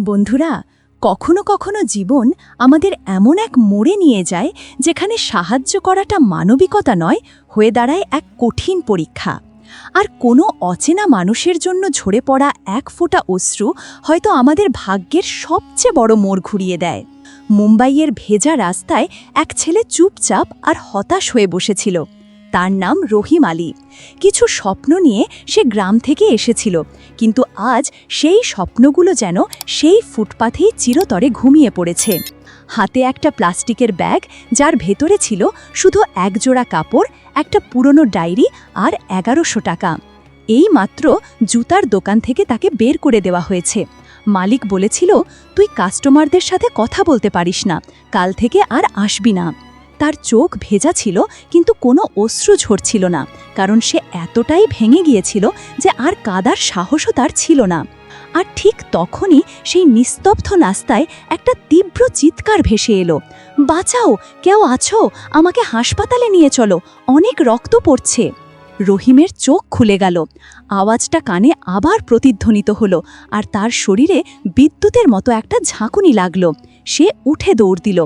বন্ধুরা, কখনো কখনো জীবন আমাদের এমন এক মোড়ে নিয়ে যায় যেখানে সাহায্য করাটা মানবিকতা নয়, হয়ে দাঁড়ায় এক কঠিন পরীক্ষা। আর কোনো অচেনা মানুষের জন্য ঝরে পড়া এক ফোঁটা অশ্রু হয়তো আমাদের ভাগ্যের সবচেয়ে বড় মোড় ঘুরিয়ে দেয়। মুম্বাইয়ের ভেজা রাস্তায় এক ছেলে চুপচাপ আর হতাশ হয়ে বসেছিল। তার নাম রহিম আলী। কিছু স্বপ্ন নিয়ে সে গ্রাম থেকে এসেছিল, কিন্তু আজ সেই স্বপ্নগুলো যেন সেই ফুটপাথেই চিরতরে ঘুমিয়ে পড়েছে। হাতে একটা প্লাস্টিকের ব্যাগ, যার ভেতরে ছিল শুধু এক জোড়া কাপড়, একটা পুরনো ডায়েরি আর এগারোশো টাকা। এই মাত্র জুতার দোকান থেকে তাকে বের করে দেওয়া হয়েছে। মালিক বলেছিল, তুই কাস্টমারদের সাথে কথা বলতে পারিস না, কাল থেকে আর আসবি না। তার চোখ ভেজা ছিল, কিন্তু কোনো অশ্রু ঝরছিল না, কারণ সে এতটাই ভেঙে গিয়েছিল যে আর কাদার সাহসও তার ছিল না। আর ঠিক তখনই সেই নিস্তব্ধ নাস্তায় একটা তীব্র চিৎকার ভেসে এলো, বাঁচাও, কেউ আছো? আমাকে হাসপাতালে নিয়ে চলো, অনেক রক্ত পড়ছে। রহিমের চোখ খুলে গেল, আওয়াজটা কানে আবার প্রতিধ্বনিত হলো, আর তার শরীরে বিদ্যুতের মতো একটা ঝাঁকুনি লাগল। সে উঠে দৌড় দিল।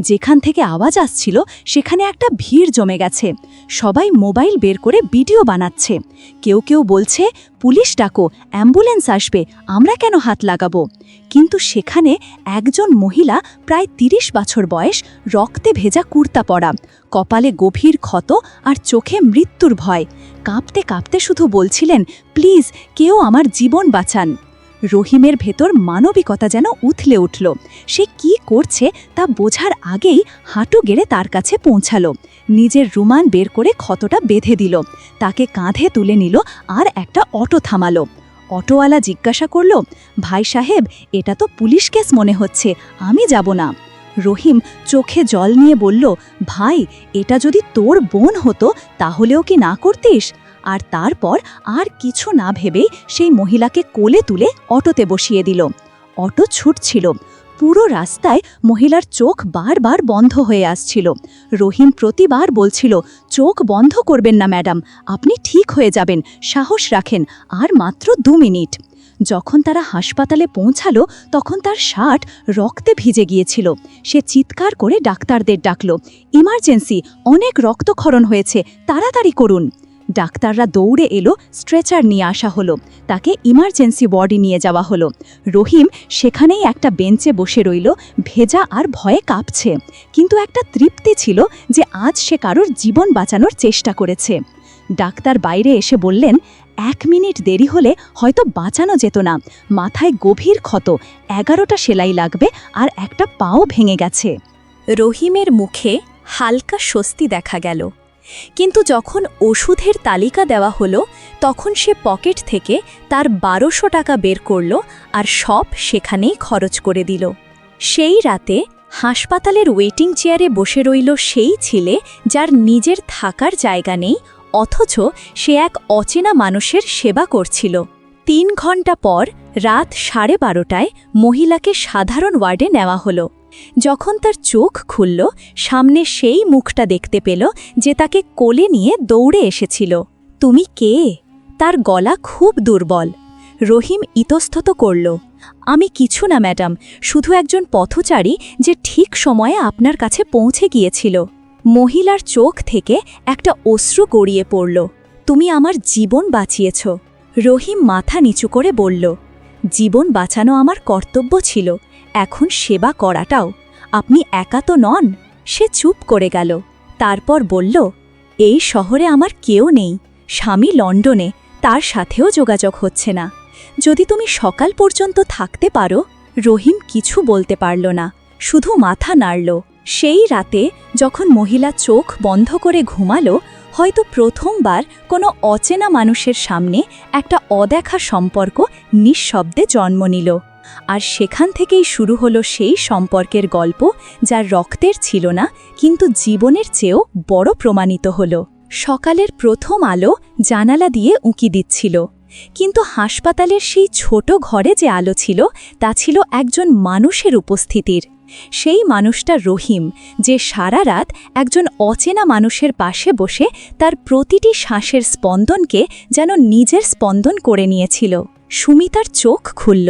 যেখান থেকে আওয়াজ আসছিল, সেখানে একটা ভিড় জমে গেছে। সবাই মোবাইল বের করে ভিডিও বানাচ্ছে। কেউ কেউ বলছে, পুলিশ ডাকো, অ্যাম্বুলেন্স আসবে, আমরা কেন হাত লাগাবো? কিন্তু সেখানে একজন মহিলা প্রায় ৩০ বছর বয়স, রক্তে ভেজা কুর্তা পরা। কপালে গভীর ক্ষত আর চোখে মৃত্যুর ভয়। কাঁপতে কাঁপতে শুধু বলছিলেন, প্লিজ, কেউ আমার জীবন বাঁচান। রহিমের ভেতর মানবিকতা যেন উথলে উঠল। সে কি করছে তা বোঝার আগেই হাঁটু গেড়ে তার কাছে পৌঁছালো। নিজের রুমান বের করে ক্ষতটা বেঁধে দিল। তাকে কাঁধে তুলে নিল আর একটা অটো থামালো। অটোওয়ালা জিজ্ঞাসা করল, ভাই সাহেব, এটা তো পুলিশ কেস মনে হচ্ছে, আমি যাব না। রহিম চোখে জল নিয়ে বলল, ভাই, এটা যদি তোর বোন হতো, তাহলেও কি না করতিস? আর তারপর আর কিছু না ভেবেই সেই মহিলাকে কোলে তুলে অটোতে বসিয়ে দিল। অটো ছুটছিল। পুরো রাস্তায় মহিলার চোখ বারবার বন্ধ হয়ে আসছিল। রহিম প্রতিবার বলছিল, চোখ বন্ধ করবেন না, ম্যাডাম। আপনি ঠিক হয়ে যাবেন। সাহস রাখেন। আর মাত্র দু মিনিট। যখন তারা হাসপাতালে পৌঁছালো, তখন তার শার্ট রক্তে ভিজে গিয়েছিল। সে চিৎকার করে ডাক্তারদের ডাকল, ইমার্জেন্সি! অনেক রক্তক্ষরণ হয়েছে। তাড়াতাড়ি করুন। ডাক্তাররা দৌড়ে এলো স্ট্রেচার নিয়ে আসা হলো। তাকে ইমার্জেন্সি ওয়ার্ডে নিয়ে যাওয়া হলো। রহিম সেখানেই একটা বেঞ্চে বসে রইল, ভেজা আর ভয়ে কাঁপছে। কিন্তু একটা তৃপ্তি ছিল যে আজ সে কারোর জীবন বাঁচানোর চেষ্টা করেছে। ডাক্তার বাইরে এসে বললেন, এক মিনিট দেরি হলে হয়তো বাঁচানো যেত না। মাথায় গভীর ক্ষত, এগারোটা সেলাই লাগবে আর একটা পাও ভেঙে গেছে। রহিমের মুখে হালকা স্বস্তি দেখা গেল। কিন্তু যখন ওষুধের তালিকা দেওয়া হলো, তখন সে পকেট থেকে তার বারোশো টাকা বের করল আর সব সেখানেই খরচ করে দিল। সেই রাতে হাসপাতালের ওয়েটিং চেয়ারে বসে রইল সেই ছেলে যার নিজের থাকার জায়গা নেই, অথচ সে এক অচেনা মানুষের সেবা করছিল। তিন ঘণ্টা পর রাত সাড়ে বারোটায় মহিলাকে সাধারণ ওয়ার্ডে নেওয়া হলো। যখন তার চোখ খুলল, সামনে সেই মুখটা দেখতে পেল যে তাকে কোলে নিয়ে দৌড়ে এসেছিল। তুমি কে? তার গলা খুব দুর্বল। রহিম ইতস্তত করল, আমি কিছু না, ম্যাডাম। শুধু একজন পথচারী যে ঠিক সময়ে আপনার কাছে পৌঁছে গিয়েছিল। মহিলার চোখ থেকে একটা অশ্রু গড়িয়ে পড়ল। তুমি আমার জীবন বাঁচিয়েছ। রহিম মাথা নিচু করে বলল, জীবন বাঁচানো আমার কর্তব্য ছিল। এখন সেবা করাটাও। আপনি একা তো নন, সে চুপ করে গেল। তারপর বলল, এই শহরে আমার কেউ নেই, স্বামী লন্ডনে, তার সাথেও যোগাযোগ হচ্ছে না। যদি তুমি সকাল পর্যন্ত থাকতে পারো, রহিম কিছু বলতে পারল না, শুধু মাথা নাড়ল। সেই রাতে যখন মহিলা চোখ বন্ধ করে ঘুমালো, হয়তো প্রথমবার কোনো অচেনা মানুষের সামনে একটা অদেখা সম্পর্ক নিঃশব্দে জন্ম নিল। আর সেখান থেকেই শুরু হলো সেই সম্পর্কের গল্প যার রক্তের ছিল না, কিন্তু জীবনের চেয়েও বড় প্রমাণিত হল। সকালের প্রথম আলো জানালা দিয়ে উঁকি দিচ্ছিল। কিন্তু হাসপাতালের সেই ছোট ঘরে যে আলো ছিল, তা ছিল একজন মানুষের উপস্থিতির। সেই মানুষটা রহিম, যে সারা রাত একজন অচেনা মানুষের পাশে বসে তার প্রতিটি শ্বাসের স্পন্দনকে যেন নিজের স্পন্দন করে নিয়েছিল। সুমিতার চোখ খুলল।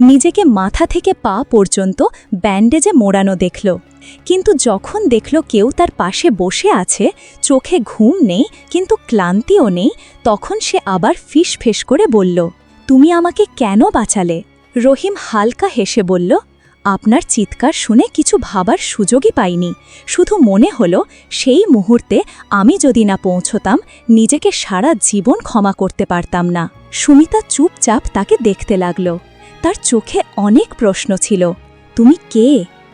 নিজেকে মাথা থেকে পা পর্যন্ত ব্যান্ডেজে মোড়ানো দেখল। কিন্তু যখন দেখল কেউ তার পাশে বসে আছে, চোখে ঘুম নেই, কিন্তু ক্লান্তিও নেই, তখন সে আবার ফিস ফেস করে বলল, তুমি আমাকে কেন বাঁচালে? রহিম হালকা হেসে বলল, আপনার চিৎকার শুনে কিছু ভাবার সুযোগই পাইনি। শুধু মনে হলো, সেই মুহূর্তে আমি যদি না পৌঁছতাম, নিজেকে সারা জীবন ক্ষমা করতে পারতাম না। সুমিতা চুপচাপ তাকে দেখতে লাগল। তার চোখে অনেক প্রশ্ন ছিল। তুমি কে?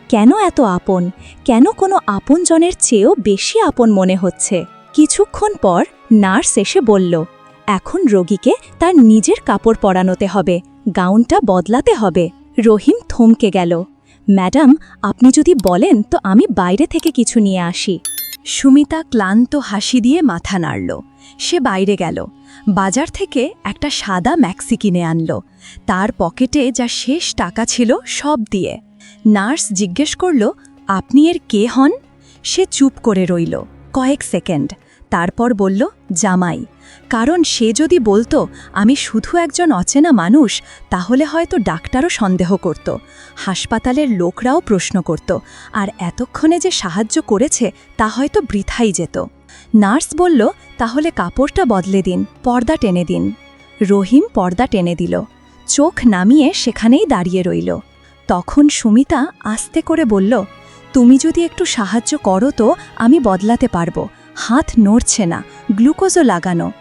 কেন এত আপন? কেন কোনো আপনজনের চেয়েও বেশি আপন মনে হচ্ছে? কিছুক্ষণ পর নার্স এসে বলল, এখন রোগীকে তার নিজের কাপড় পরানোতে হবে, গাউনটা বদলাতে হবে। রহিম থমকে গেল, ম্যাডাম, আপনি যদি বলেন তো আমি বাইরে থেকে কিছু নিয়ে আসি। সুমিতা ক্লান্ত হাসি দিয়ে মাথা নাড়ল। সে বাইরে গেল। বাজার থেকে একটা সাদা ম্যাক্সি কিনে আনল। তার পকেটে যা শেষ টাকা ছিল সব দিয়ে। নার্স জিজ্ঞেস করল, আপনি এর কে হন? সে চুপ করে রইল। কয়েক সেকেন্ড। তারপর বলল, জামাই, কারণ সে যদি বলতো, আমি শুধু একজন অচেনা মানুষ, তাহলে হয়তো ডাক্তারও সন্দেহ করত। হাসপাতালের লোকরাও প্রশ্ন করত, আর এতক্ষণে যে সাহায্য করেছে, তা হয়তো বৃথাই যেত। নার্স বলল, তাহলে কাপড়টা বদলে দিন, পর্দা টেনে দিন। রহিম পর্দা টেনে দিল। চোখ নামিয়ে সেখানেই দাঁড়িয়ে রইল। তখন সুমিতা আস্তে করে বলল, তুমি যদি একটু সাহায্য করো তো, আমি বদলাতে পারব। হাত নড়ছে না, গ্লুকোজও লাগানো।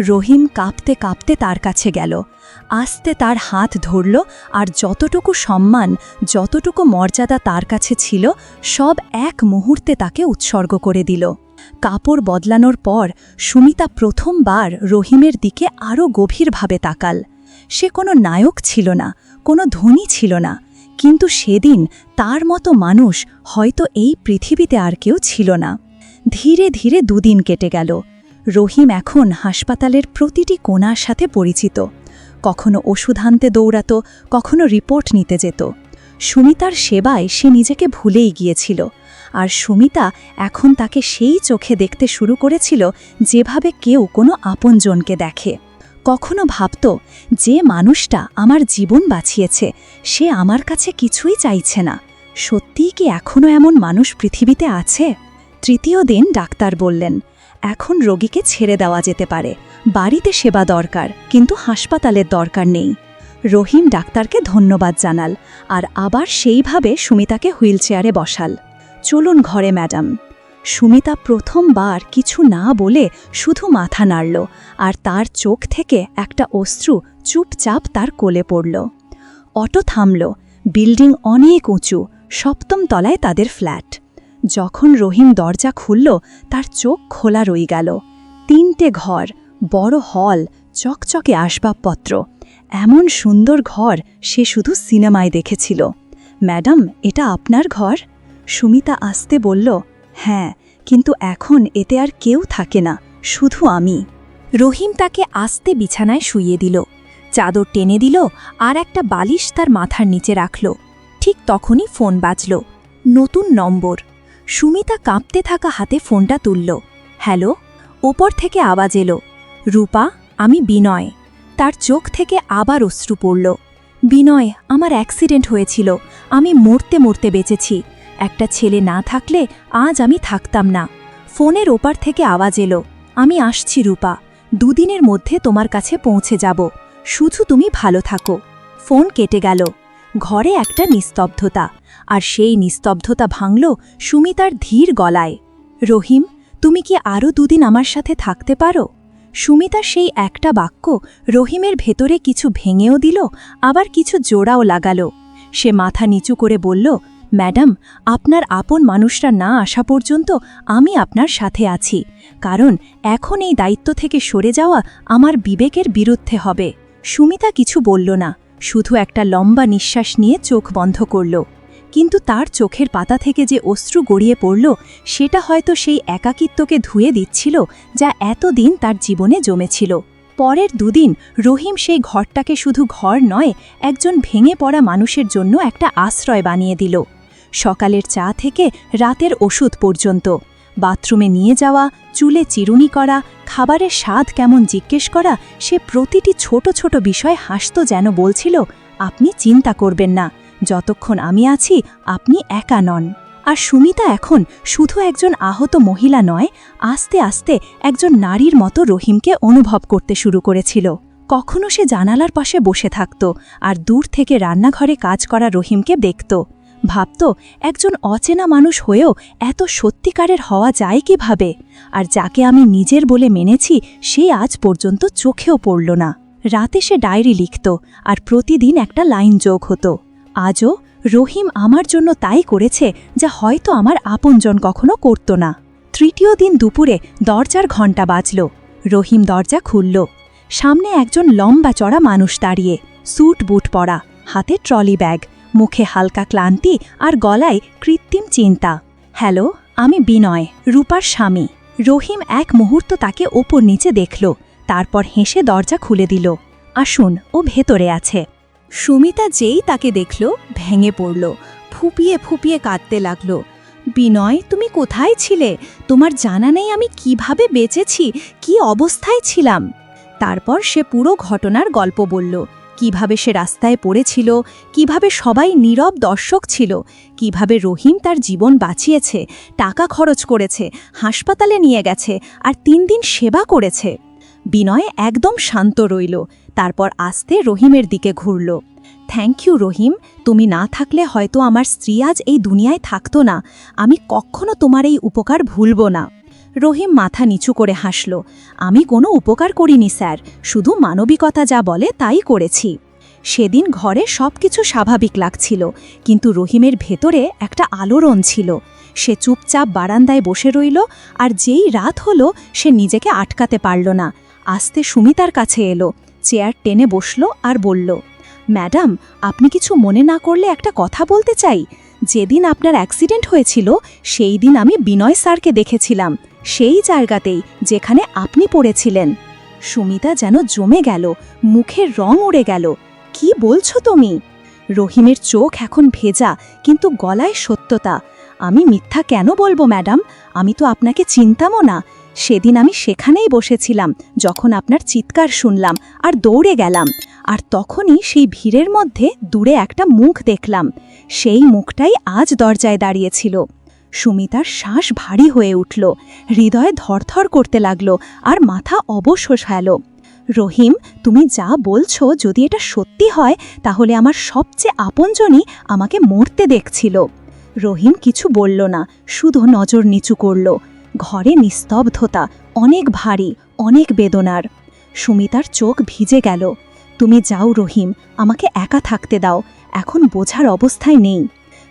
রহিম কাঁপতে কাঁপতে তার কাছে গেল। আস্তে তার হাত ধরল, আর যতটুকু সম্মান, যতটুকু মর্যাদা তার কাছে ছিল, সব এক মুহূর্তে তাকে উৎসর্গ করে দিল। কাপড় বদলানোর পর সুমিতা প্রথমবার রহিমের দিকে আরও গভীরভাবে তাকাল। সে কোনো নায়ক ছিল না, কোনো ধনী ছিল না, কিন্তু সেদিন তার মতো মানুষ হয়তো এই পৃথিবীতে আর কেউ ছিল না। ধীরে ধীরে দুদিন কেটে গেল। রহিম এখন হাসপাতালের প্রতিটি কোণার সাথে পরিচিত। কখনো ওষুধ আনতে দৌড়াত, কখনো রিপোর্ট নিতে যেত। সুমিতার সেবায় সে নিজেকে ভুলেই গিয়েছিল। আর সুমিতা এখন তাকে সেই চোখে দেখতে শুরু করেছিল যেভাবে কেউ কোনো আপনজনকে দেখে। কখনো ভাবত, যে মানুষটা আমার জীবন বাঁচিয়েছে, সে আমার কাছে কিছুই চাইছে না। সত্যিই কি এখনও এমন মানুষ পৃথিবীতে আছে? তৃতীয় দিন ডাক্তার বললেন, এখন রোগীকে ছেড়ে দেওয়া যেতে পারে। বাড়িতে সেবা দরকার, কিন্তু হাসপাতালের দরকার নেই। রহিম ডাক্তারকে ধন্যবাদ জানাল, আর আবার সেইভাবে সুমিতাকে হুইলচেয়ারে বসাল। চলুন ঘরে, ম্যাডাম। সুমিতা প্রথমবার কিছু না বলে শুধু মাথা নাড়ল আর তার চোখ থেকে একটা অশ্রু চুপচাপ তার কোলে পড়ল। অটো থামল, বিল্ডিং অনেক উঁচু, সপ্তম তলায় তাদের ফ্ল্যাট। যখন রহিম দরজা খুলল, তার চোখ খোলা রই গেল। তিনটে ঘর, বড় হল, চকচকে আসবাবপত্র। এমন সুন্দর ঘর সে শুধু সিনেমায় দেখেছিল। ম্যাডাম, এটা আপনার ঘর? সুমিতা আসতে বলল হ্যাঁ কিন্তু এখন এতে আর কেউ থাকে না, শুধু আমি। রহিম তাকে আস্তে বিছানায় শুইয়ে দিল। চাদর টেনে দিল আর একটা বালিশ তার মাথার নিচে রাখল। ঠিক তখনই ফোন বাজল। নতুন নম্বর। সুমিতা কাঁপতে থাকা হাতে ফোনটা তুলল। হ্যালো? ওপর থেকে আওয়াজ এলো। রূপা, আমি বিনয়। তার চোখ থেকে আবার অশ্রু পড়ল। বিনয়, আমার অ্যাক্সিডেন্ট হয়েছিল। আমি মরতে মরতে বেঁচেছি। একটা ছেলে না থাকলে আজ আমি থাকতাম না। ফোনের ওপার থেকে আওয়াজ এলো, আমি আসছি রূপা, দুদিনের মধ্যে তোমার কাছে পৌঁছে যাব। শুধু তুমি ভালো থাকো। ফোন কেটে গেল। ঘরে একটা নিস্তব্ধতা, আর সেই নিস্তব্ধতা ভাঙল সুমিতার ধীর গলায়। রহিম, তুমি কি আরও দুদিন আমার সাথে থাকতে পারো? সুমিতা সেই একটা বাক্য রহিমের ভেতরে কিছু ভেঙেও দিল, আবার কিছু জোড়াও লাগালো। সে মাথা নিচু করে বলল ম্যাডাম, আপনার আপন মানুষরা না আসা পর্যন্ত আমি আপনার সাথে আছি, কারণ এখন এই দায়িত্ব থেকে সরে যাওয়া আমার বিবেকের বিরুদ্ধে হবে। সুমিতা কিছু বলল না, শুধু একটা লম্বা নিঃশ্বাস নিয়ে চোখ বন্ধ করল। কিন্তু তার চোখের পাতা থেকে যে অশ্রু গড়িয়ে পড়ল, সেটা হয়তো সেই একাকিত্বকে ধুয়ে দিচ্ছিল যা এতদিন তার জীবনে জমেছিল। পরের দুদিন রহিম সেই ঘরটাকে শুধু ঘর নয়, একজন ভেঙে পড়া মানুষের জন্য একটা আশ্রয় বানিয়ে দিল। সকালের চা থেকে রাতের ওষুধ পর্যন্ত। বাথরুমে নিয়ে যাওয়া, চুলে চিরুনি করা, খাবারের স্বাদ কেমন জিজ্ঞেস করা, সে প্রতিটি ছোট ছোট বিষয় হাসত যেন বলছিল, আপনি চিন্তা করবেন না, যতক্ষণ আমি আছি, আপনি একা নন। আর সুমিতা এখন শুধু একজন আহত মহিলা নয়, আস্তে আস্তে একজন নারীর মতো রহিমকে অনুভব করতে শুরু করেছিল। কখনো সে জানালার পাশে বসে থাকত, আর দূর থেকে রান্নাঘরে কাজ করা রহিমকে দেখত। ভাবত, একজন অচেনা মানুষ হয়েও এত সত্যিকারের হওয়া যায় কীভাবে? আর যাকে আমি নিজের বলে মেনেছি, সে আজ পর্যন্ত চোখেও পড়ল না। রাতে সে ডায়েরি লিখত, আর প্রতিদিন একটা লাইন যোগ হতো। আজও রহিম আমার জন্য তাই করেছে, যা হয়তো আমার আপনজন কখনো করত না। তৃতীয় দিন দুপুরে দরজার ঘণ্টা বাজল। রহিম দরজা খুলল। সামনে একজন লম্বা চড়া মানুষ দাঁড়িয়ে, স্যুট, বুট পরা, হাতে ট্রলি ব্যাগ। মুখে হালকা ক্লান্তি আর গলায় কৃত্রিম চিন্তা। হ্যালো, আমি বিনয়, রূপার স্বামী। রহিম এক মুহূর্ত তাকে ওপর নিচে দেখল, তারপর হেসে দরজা খুলে দিল। আসুন, ও ভেতরে আছে। সুমিতা যেই তাকে দেখল, ভেঙে পড়ল, ফুপিয়ে ফুপিয়ে কাঁদতে লাগল। বিনয়, তুমি কোথায় ছিলে? তোমার জানা নেই আমি কীভাবে বেঁচেছি? কি অবস্থায় ছিলাম? তারপর সে পুরো ঘটনার গল্প বলল। কীভাবে সে রাস্তায় পড়েছিল, কীভাবে সবাই নীরব দর্শক ছিল, কীভাবে রহিম তার জীবন বাঁচিয়েছে, টাকা খরচ করেছে, হাসপাতালে নিয়ে গেছে আর তিন দিন সেবা করেছে। বিনয় একদম শান্ত রইল, তারপর আস্তে রহিমের দিকে ঘুরল। থ্যাংক ইউ রহিম, তুমি না থাকলে হয়তো আমার স্ত্রী আজ এই দুনিয়ায় থাকতো না। আমি কখনো তোমার এই উপকার ভুলব না। রহিম মাথা নিচু করে হাসল। আমি কোনো উপকার করিনি, স্যার। শুধু মানবিকতা যা বলে তাই করেছি। সেদিন ঘরে সব কিছু স্বাভাবিক লাগছিল, কিন্তু রহিমের ভেতরে একটা আলোড়ন ছিল। সে চুপচাপ বারান্দায় বসে রইল, আর যেই রাত হলো, সে নিজেকে আটকাতে পারল না। আস্তে সুমিতার কাছে এলো, চেয়ার টেনে বসল আর বলল, ম্যাডাম, আপনি কিছু মনে না করলে একটা কথা বলতে চাই? যেদিন আপনার অ্যাক্সিডেন্ট হয়েছিল, সেই দিন আমি বিনয় স্যারকে দেখেছিলাম। সেই জায়গাতেই যেখানে আপনি পড়েছিলেন। সুমিতা যেন জমে গেল, মুখের রং উড়ে গেল। কি বলছো তুমি? রহিমের চোখ এখন ভেজা, কিন্তু গলায় সত্যতা। আমি মিথ্যা কেন বলব, ম্যাডাম? আমি তো আপনাকে চিনতামও না। সেদিন আমি সেখানেই বসেছিলাম, যখন আপনার চিৎকার শুনলাম আর দৌড়ে গেলাম। আর তখনই সেই ভিড়ের মধ্যে দূরে একটা মুখ দেখলাম। সেই মুখটাই আজ দরজায় দাঁড়িয়েছিল। সুমিতার শ্বাস ভারী হয়ে উঠল, হৃদয় ধরথর করতে লাগল আর মাথা অবশ্যই হল। রহিম, তুমি যা বলছো যদি এটা সত্যি হয়, তাহলে আমার সবচেয়ে আপনজনই আমাকে মরতে দেখছিল। রহিম কিছু বলল না, শুধু নজর নিচু করল। ঘরে নিস্তব্ধতা, অনেক ভারী, অনেক বেদনার। সুমিতার চোখ ভিজে গেল। তুমি যাও রহিম, আমাকে একা থাকতে দাও, এখন বোঝার অবস্থায় নেই।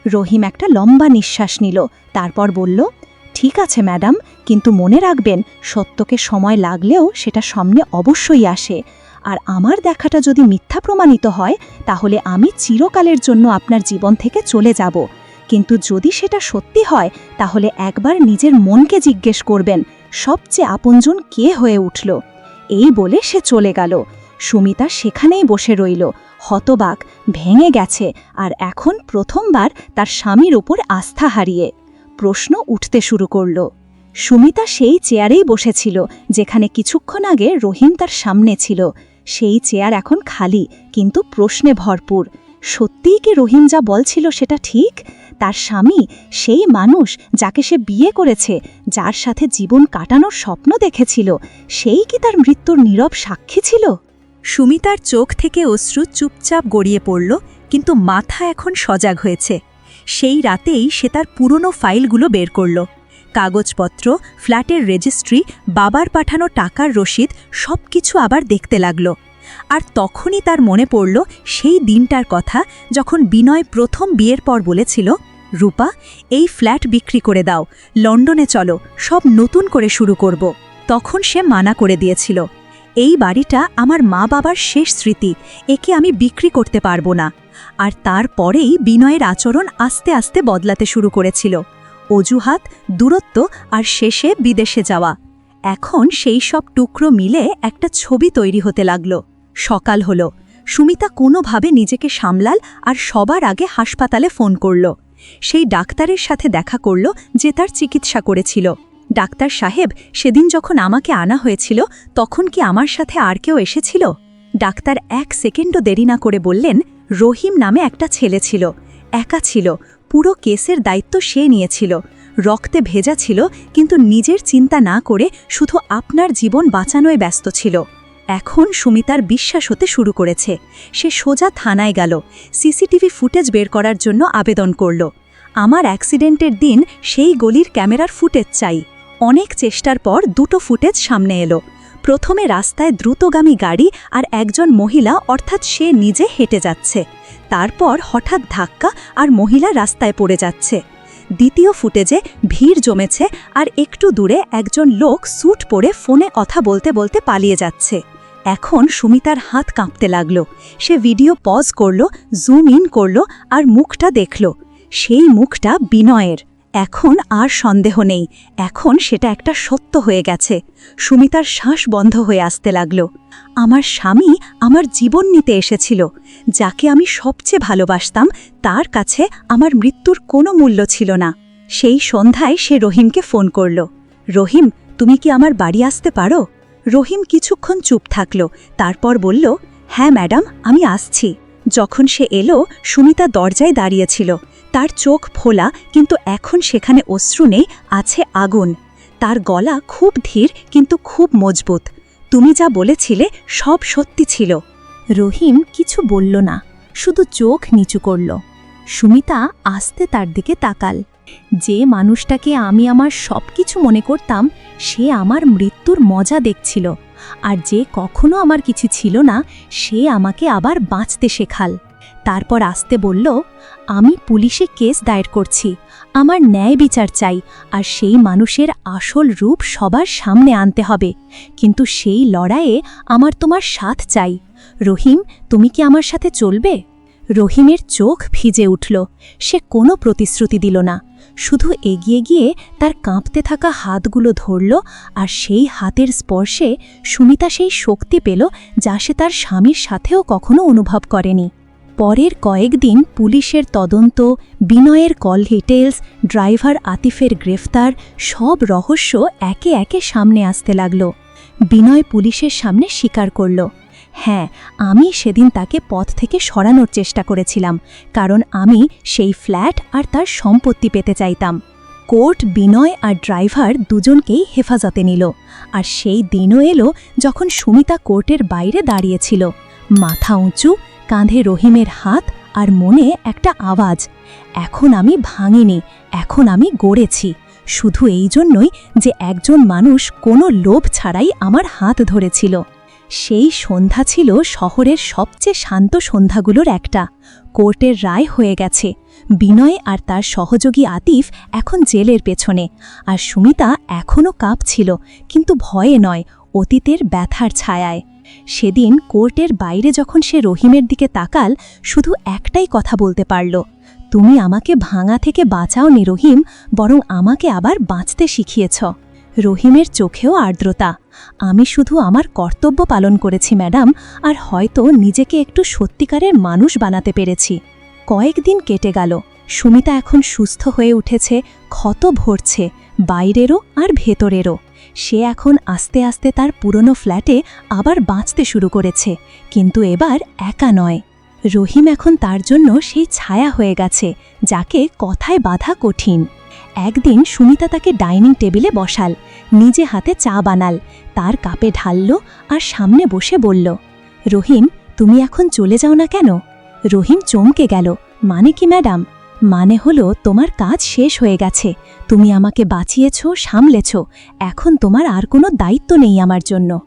রহিম একটা লম্বা নিঃশ্বাস নিল, তারপর বলল, ঠিক আছে, ম্যাডাম, কিন্তু মনে রাখবেন, সত্যকে সময় লাগলেও সেটা সামনে অবশ্যই আসে। আর আমার দেখাটা যদি মিথ্যা প্রমাণিত হয়, তাহলে আমি চিরকালের জন্য আপনার জীবন থেকে চলে যাব। কিন্তু যদি সেটা সত্যি হয়, তাহলে একবার নিজের মনকে জিজ্ঞেস করবেন, সবচেয়ে আপনজন কে হয়ে উঠল? এই বলে সে চলে গেল। সুমিতা সেখানেই বসে রইল। হতবাক ভেঙে গেছে আর এখন প্রথমবার তার স্বামীর ওপর আস্থা হারিয়ে। প্রশ্ন উঠতে শুরু করল। সুমিতা সেই চেয়ারেই বসেছিল, যেখানে কিছুক্ষণ আগে রহিম তার সামনে ছিল। সেই চেয়ার এখন খালি, কিন্তু প্রশ্নে ভরপুর। সত্যিই কি রহিম যা বলছিল সেটা ঠিক? তার স্বামী সেই মানুষ যাকে সে বিয়ে করেছে, যার সাথে জীবন কাটানোর স্বপ্ন দেখেছিল, সেই কি তার মৃত্যুর নীরব সাক্ষী ছিল? সুমিতার চোখ থেকে অশ্রু চুপচাপ গড়িয়ে পড়ল, কিন্তু মাথা এখন সজাগ হয়েছে। সেই রাতেই সে তার পুরনো ফাইলগুলো বের করল। কাগজপত্র, ফ্ল্যাটের রেজিস্ট্রি, বাবার পাঠানো টাকার রসিদ সব কিছু আবার দেখতে লাগল। আর তখনই তার মনে পড়ল সেই দিনটার কথা যখন বিনয় প্রথম বিয়ের পর বলেছিল, রূপা, এই ফ্ল্যাট বিক্রি করে দাও, লন্ডনে চলো, সব নতুন করে শুরু করব। তখন সে মানা করে দিয়েছিল। এই বাড়িটা আমার মা বাবার শেষ স্মৃতি, একে আমি বিক্রি করতে পারব না। আর তারপরেই বিনয়ের আচরণ আস্তে আস্তে বদলাতে শুরু করেছিল। অজুহাত, দূরত্ব আর শেষে বিদেশে যাওয়া। এখন সেই সব টুকরো মিলে একটা ছবি তৈরি হতে লাগল। সকাল হলো। সুমিতা কোনোভাবে নিজেকে সামলাল আর সবার আগে হাসপাতালে ফোন করল। সেই ডাক্তারের সাথে দেখা করল যে তার চিকিৎসা করেছিল। ডাক্তার সাহেব, সেদিন যখন আমাকে আনা হয়েছিল, তখন কি আমার সাথে আর কেউ এসেছিল? ডাক্তার এক সেকেন্ডও দেরি না করে বললেন, রহিম নামে একটা ছেলে ছিল, একা ছিল, পুরো কেসের দায়িত্ব সে নিয়েছিল, রক্তে ভেজা ছিল, কিন্তু নিজের চিন্তা না করে শুধু আপনার জীবন বাঁচানোয় ব্যস্ত ছিল। এখন সুমিতার বিশ্বাস হতে শুরু করেছে, সে সোজা থানায় গেল, সিসিটিভি ফুটেজ বের করার জন্য আবেদন করল। আমার অ্যাক্সিডেন্টের দিন সেই গলির ক্যামেরার ফুটেজ চাই। অনেক চেষ্টার পর দুটো ফুটেজ সামনে এলো। প্রথমে রাস্তায় দ্রুতগামী গাড়ি আর একজন মহিলা, অর্থাৎ সে নিজে হেঁটে যাচ্ছে। তারপর হঠাৎ ধাক্কা আর মহিলা রাস্তায় পড়ে যাচ্ছে। দ্বিতীয় ফুটেজে ভিড় জমেছে আর একটু দূরে একজন লোক স্যুট পরে ফোনে কথা বলতে বলতে পালিয়ে যাচ্ছে। এখন সুমিতার হাত কাঁপতে লাগল। সে ভিডিও পজ করল, জুম ইন করল আর মুখটা দেখল। সেই মুখটা বিনয়ের। এখন আর সন্দেহ নেই। এখন সেটা একটা সত্য হয়ে গেছে। সুমিতার শ্বাস বন্ধ হয়ে আসতে লাগল। আমার স্বামী আমার জীবন নিতে এসেছিল। যাকে আমি সবচেয়ে ভালোবাসতাম, তার কাছে আমার মৃত্যুর কোনো মূল্য ছিল না। সেই সন্ধ্যায় সে রহিমকে ফোন করল। রহিম, তুমি কি আমার বাড়ি আসতে পারো? রহিম কিছুক্ষণ চুপ থাকল। তারপর বলল হ্যাঁ ম্যাডাম, আমি আসছি। যখন সে এলো, সুমিতা দরজায় দাঁড়িয়েছিল তার চোখ ফোলা, কিন্তু এখন সেখানে অশ্রু নেই, আছে আগুন। তার গলা খুব ধীর, কিন্তু খুব মজবুত। তুমি যা বলেছিলে, সব সত্যি ছিল। রহিম কিছু বলল না, শুধু চোখ নিচু করল। সুমিতা আস্তে তার দিকে তাকাল। যে মানুষটাকে আমি আমার সব কিছু মনে করতাম, সে আমার মৃত্যুর মজা দেখছিল। আর যে কখনো আমার কিছু ছিল না, সে আমাকে আবার বাঁচতে শেখাল। তারপর আসতে বলল, আমি পুলিশে কেস দায়ের করছি। আমার ন্যায় বিচার চাই, আর সেই মানুষের আসল রূপ সবার সামনে আনতে হবে। কিন্তু সেই লড়াইয়ে আমার তোমার সাথ চাই। রহিম, তুমি কি আমার সাথে চলবে? রহিমের চোখ ভিজে উঠল। সে কোনো প্রতিশ্রুতি দিল না। শুধু এগিয়ে গিয়ে তার কাঁপতে থাকা হাতগুলো ধরল, আর সেই হাতের স্পর্শে সুমিতা সেই শক্তি পেল যা সে তার স্বামীর সাথেও কখনো অনুভব করেনি। পরের কয়েকদিন পুলিশের তদন্ত, বিনয়ের কল ডিটেলস ড্রাইভার আতিফের গ্রেফতার, সব রহস্য একে একে সামনে আসতে লাগল। বিনয় পুলিশের সামনে স্বীকার করল। হ্যাঁ আমি সেদিন তাকে পথ থেকে সরানোর চেষ্টা করেছিলাম, কারণ আমি সেই ফ্ল্যাট আর তার সম্পত্তি পেতে চাইতাম। কোর্ট, বিনয় আর ড্রাইভার দুজনকেই হেফাজতে নিল, আর সেই দিনও এলো যখন সুমিতা কোর্টের বাইরে দাঁড়িয়েছিল। মাথা উঁচু কাঁধে রহিমের হাত আর মনে একটা আওয়াজ। এখন আমি ভাঙিনি, এখন আমি গড়েছি। শুধু এই জন্যই যে একজন মানুষ কোনো লোভ ছাড়াই আমার হাত ধরেছিল। সেই সন্ধ্যা ছিল শহরের সবচেয়ে শান্ত সন্ধ্যাগুলোর একটা। কোর্টের রায় হয়ে গেছে। বিনয় আর তার সহযোগী আতিফ এখন জেলের পেছনে। আর সুমিতা এখনও কাঁপছিল, কিন্তু ভয়ে নয়, অতীতের ব্যথার ছায়ায়। সেদিন কোর্টের বাইরে যখন সে রহিমের দিকে তাকাল, শুধু একটাই কথা বলতে পারল, তুমি আমাকে ভাঙা থেকে বাঁচাওনি রহিম, বরং আমাকে আবার বাঁচতে শিখিয়েছ। রহিমের চোখেও আর্দ্রতা। আমি শুধু আমার কর্তব্য পালন করেছি, ম্যাডাম, আর হয়তো নিজেকে একটু সত্যিকারের মানুষ বানাতে পেরেছি। কয়েকদিন কেটে গেল। সুমিতা এখন সুস্থ হয়ে উঠেছে, ক্ষত ভরছে, বাইরেরও আর ভেতরেরও। সে এখন আস্তে আস্তে তার পুরনো ফ্ল্যাটে আবার বাঁচতে শুরু করেছে, কিন্তু এবার একা নয়। রহিম এখন তার জন্য সেই ছায়া হয়ে গেছে, যাকে কথায় বাধা কঠিন। একদিন সুমিতা তাকে ডাইনিং টেবিলে বসাল, নিজে হাতে চা বানাল, তার কাপে ঢালল আর সামনে বসে বলল, রহিম, তুমি এখন চলে যাও না কেন? রহিম চমকে গেল মানে কি, ম্যাডাম? মানে হলো তোমার কাজ শেষ হয়ে গেছে। তুমি আমাকে বাঁচিয়েছ, সামলেছ। এখন তোমার আর কোনো দায়িত্ব নেই আমার জন্য।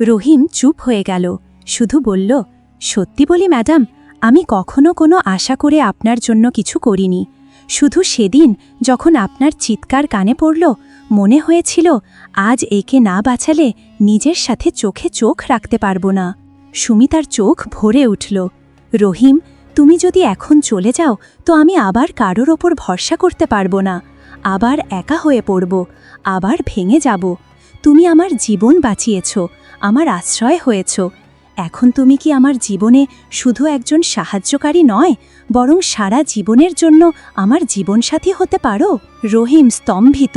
রহিম চুপ হয়ে গেল। শুধু বলল, সত্যি বলি ম্যাডাম, আমি কখনো কোনো আশা করে আপনার জন্য কিছু করিনি। শুধু সেদিন যখন আপনার চিৎকার কানে পড়ল, মনে হয়েছিল আজ একে না বাঁচালে নিজের সাথে চোখে চোখ রাখতে পারব না। সুমিতার চোখ ভরে উঠল। রহিম তুমি যদি এখন চলে যাও, তো আমি আবার কারোর ওপর ভরসা করতে পারব না। আবার একা হয়ে পড়ব, আবার ভেঙে যাব। তুমি আমার জীবন বাঁচিয়েছ, আমার আশ্রয় হয়েছ। এখন তুমি কি আমার জীবনে শুধু একজন সাহায্যকারী নয়, বরং সারা জীবনের জন্য আমার জীবনসাথী হতে পারো? রহিম স্তম্ভিত,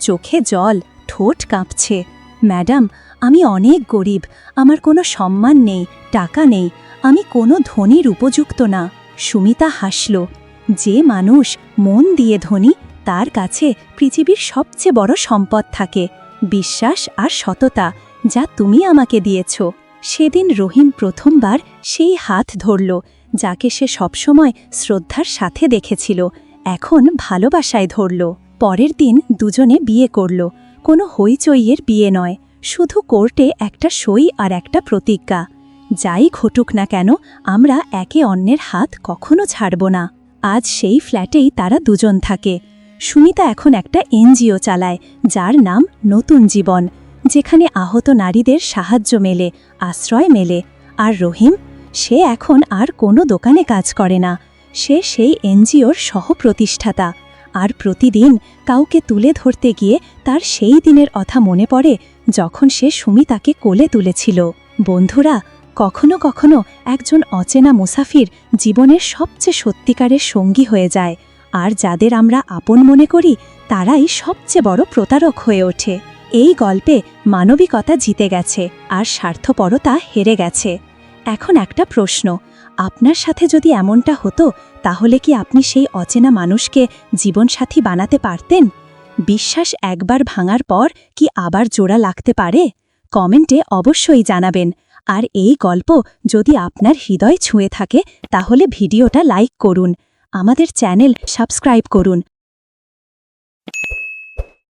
চোখে জল, ঠোঁট কাঁপছে। ম্যাডাম, আমি অনেক গরিব, আমার কোনো সম্মান নেই, টাকা নেই আমি কোনো ধনীর উপযুক্ত না। সুমিতা হাসল। যে মানুষ মন দিয়ে ধনী, তার কাছে পৃথিবীর সবচেয়ে বড় সম্পদ থাকে। বিশ্বাস আর সততা, যা তুমি আমাকে দিয়েছ। সেদিন রহিম প্রথমবার সেই হাত ধরল, যাকে সে সবসময় শ্রদ্ধার সাথে দেখেছিল, এখন ভালোবাসায় ধরল। পরের দিন দুজনে বিয়ে করল। কোনো হইচইয়ের বিয়ে নয়, শুধু কোর্টে একটা সই আর একটা প্রতিজ্ঞা। যাই ঘটুক না কেন, আমরা একে অন্যের হাত কখনো ছাড়ব না। আজ সেই ফ্ল্যাটেই তারা দুজন থাকে। সুমিতা এখন একটা এনজিও চালায়, যার নাম নতুন জীবন, যেখানে আহত নারীদের সাহায্য মেলে, আশ্রয় মেলে। আর রহিম, সে এখন আর কোনো দোকানে কাজ করে না। সে সেই এনজিওর সহপ্রতিষ্ঠাতা। আর প্রতিদিন কাউকে তুলে ধরতে গিয়ে তার সেই দিনের কথা মনে পড়ে, যখন সে সুমিতাকে কোলে তুলেছিল। বন্ধুরা কখনো কখনো একজন অচেনা মুসাফির জীবনের সবচেয়ে সত্যিকারের সঙ্গী হয়ে যায়, আর যাদের আমরা আপন মনে করি, তারাই সবচেয়ে বড় প্রতারক হয়ে ওঠে। এই গল্পে মানবিকতা জিতে গেছে, আর স্বার্থপরতা হেরে গেছে। এখন একটা প্রশ্ন, আপনার সাথে যদি এমনটা হতো, তাহলে কি আপনি সেই অচেনা মানুষকে জীবনসাথী বানাতে পারতেন? বিশ্বাস একবার ভাঙার পর কি আবার জোড়া লাগতে পারে? কমেন্টে অবশ্যই জানাবেন। আর এই গল্প যদি আপনার হৃদয় ছুঁয়ে থাকে, তাহলে ভিডিওটা লাইক করুন। আমাদের চ্যানেল সাবস্ক্রাইব করুন।